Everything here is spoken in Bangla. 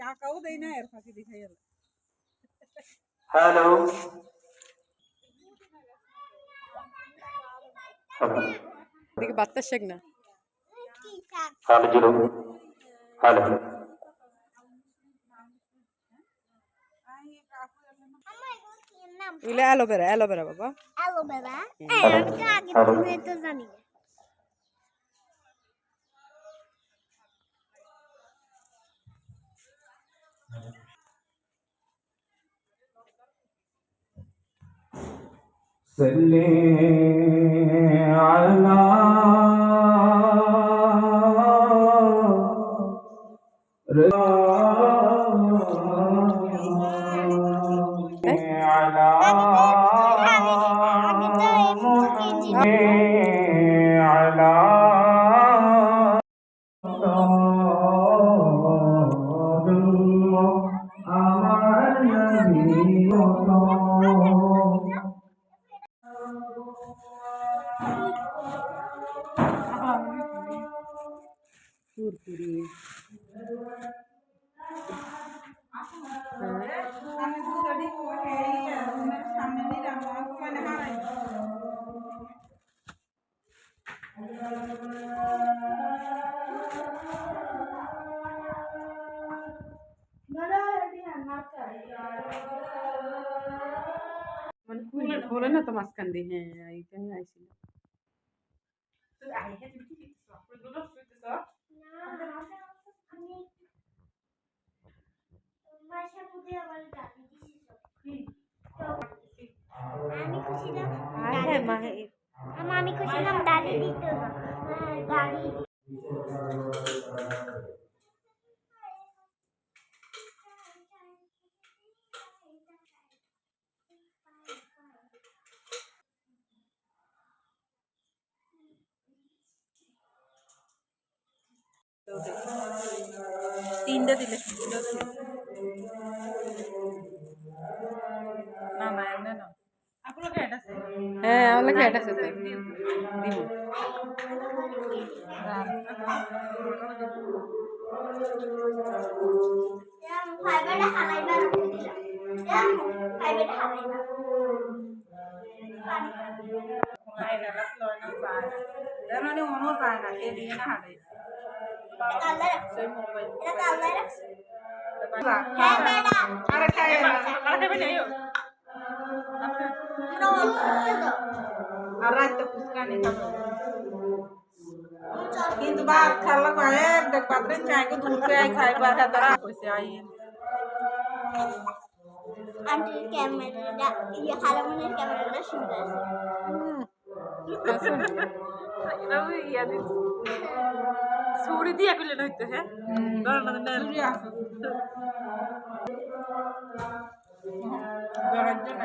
টাকাও দেই না এর ফাঁকি দেখাই গেল হ্যালো এদিকে বার্তা শেখ না হ্যালো জিরো হ্যালো এগুলো অ্যালোভেরা অ্যালোভেরা বাবা। অ্যালোভেরা আগে তো জানি না Ah, muito bem. Curcuri. খুলে খুলে না তো মাঝখান দিয়ে হ্যাঁ এইখানে আইছিল আমি খুশিলাম হ্যাঁ হ্যাঁ মা আমি খুশিলাম দাদি দিত না তিনটে দিলে। না না এমনি না। হ্যাঁ আমার লাগে এটা আছে তো। দিব। ফাইবারটা হালাইবার দিলাম। ফাইবারটা হালাইবার জানি মনেও যায় না। কে দিয়ে না রাখছে হ্যাঁ ম্যাডাম আরে খাই না আরে আর রাত ফুসকানি খাব কিন্তু ভাত খালা এক দেখ পাত্রে চাই কো আই খাইবা হাতারা কইছে আই আন্টির ক্যামেরাটা ইয়ে খালামনের ক্যামেরাটা সুন্দর আছে এটা ইয়া দিচ্ছে ছুরি দিয়া কইলে হইতো হ্যাঁ ধর না না চুরি আছে জরার জন্য